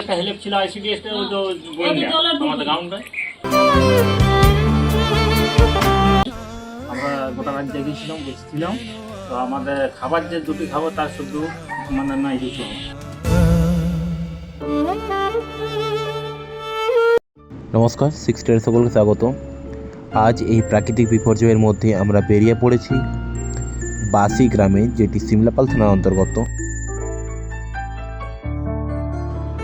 একটা হেল্প ছিল আইসিডিএস ওই তো আমাদের গ্রাউন্ডে আমরা গোটা রাজ্যে গিয়েছিলাম বসেছিলাম তো আমাদের খাবার যে দুটি খাবার তার শুধু মানে নাই কিছু। নমস্কার সিক্স সকলকে স্বাগত। আজ এই প্রাকৃতিক বিপর্যয়ের মধ্যে আমরা বেরিয়ে পড়েছি বাসি গ্রামে যেটি সিমলাপাল থানার অন্তর্গত।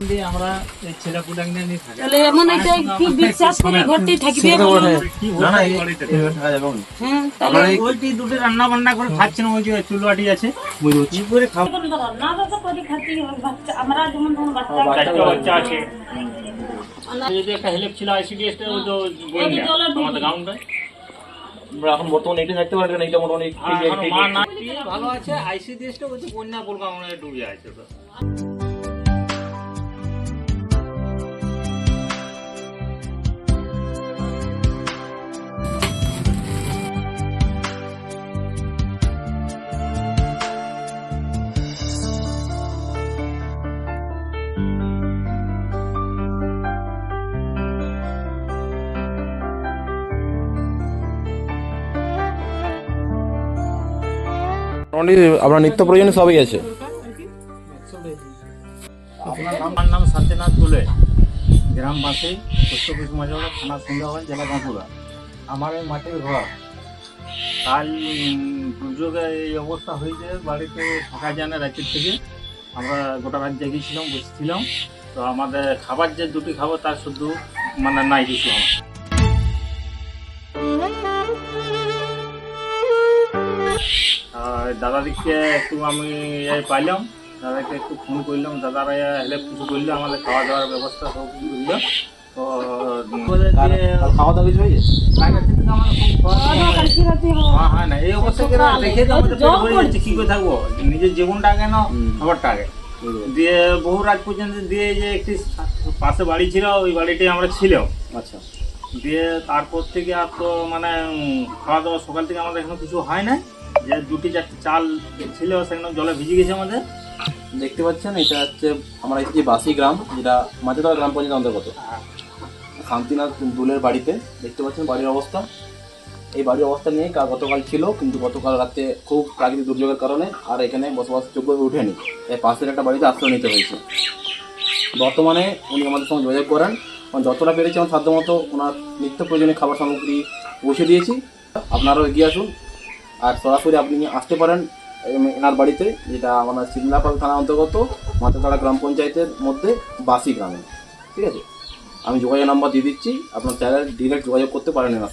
আমরা এই ছেলে পুলাঙ্গে নিয়ে থাকি। তাহলে এমন একটা কি বিশ্বাস করে ঘরটি থাকবে কি বলব হ্যাঁ তাহলে? ওইটি দুটো রান্না বান্না করে খাচ্ছে ওই যে চুলবাটি আছে। কি করে খাব? না দাদা করে খাতি বাচ্চা আমরা যেমন বাচ্চা বাচ্চা আছে। যে একটা হেল্প ছিল আইসিডিএস ওই তো আমাদের আমরা এখন বর্তমানে এটি থাকতে পারি না এটা মোটামুটি ভালো আছে আইসিডিএস টা ওই যে বন্যা বলব আমরা ডুবে আছে মোটামুটি আপনার নিত্য প্রয়োজনীয় সবই আছে। আমার নাম শান্তিনাথ দুলে গ্রাম বাসে পুষ্পকুশ মজা থানা সুন্দরবন, জেলা বাঁকুড়া। আমার এই মাটির ঘর। কাল দুর্যোগে এই অবস্থা হয়েছে, বাড়িতে থাকা যায় না রাতের থেকে। আমরা গোটা রাত জেগেছিলাম, বসেছিলাম। তো আমাদের খাবার যে দুটি খাবার তার শুধু মানে নাই কিছু। আর দাদাদিকে একটু আমি এই পাইলাম। দাদাকে একটু ফোন করলাম। দাদারা হেল্প কিছু করল। আমাদের খাওয়া দাওয়ার ব্যবস্থা সব কিছু করল। তো খাওয়া দাওয়া কিছু হয়েছে? হয়। হ্যাঁ, কি করে থাকব? নিজের জীবনটা আগে না খাবারটা আগে দিয়ে বহু রাত পর্যন্ত দিয়ে যে একটি পাশে বাড়ি ছিল ওই বাড়িতে আমরা ছিলাম। আচ্ছা। দিয়ে তারপর থেকে আর তো মানে খাওয়া দাওয়া সকাল থেকে আমাদের এখনও কিছু হয় না যে দুটি চারটি চাল ছিল সেখানে জলে ভিজে গেছে আমাদের। দেখতে পাচ্ছেন, এটা হচ্ছে আমরা এসেছি বাসি গ্রাম, যেটা মাঝেতলা গ্রাম পঞ্চায়েত অন্তর্গত। শান্তিনাথ দুলের বাড়িতে, দেখতে পাচ্ছেন বাড়ির অবস্থা। এই বাড়ির অবস্থা নিয়ে গতকাল ছিল, কিন্তু গতকাল রাতে খুব প্রাকৃতিক দুর্যোগের কারণে আর এখানে বসবাসযোগ্য হয়ে ওঠেনি। তাই পাশের একটা বাড়িতে আশ্রয় নিতে হয়েছে। বর্তমানে উনি আমাদের সঙ্গে যোগাযোগ করেন। যতটা পেরেছি আমার সাধ্যমতো ওনার নিত্য প্রয়োজনীয় খাবার সামগ্রী পৌঁছে দিয়েছি। আপনারাও এগিয়ে আসুন। আর সরাসরি আপনি আসতে পারেন এনার বাড়িতে, যেটা আমাদের সিমলাপাল থানা অন্তর্গত, মাথাতাড়া গ্রাম পঞ্চায়েতের মধ্যে বাসি গ্রামে। ঠিক আছে? আমি যোগাযোগ নাম্বার দিয়ে দিচ্ছি, আপনার চাইলে ডিরেক্ট যোগাযোগ করতে পারেন এনার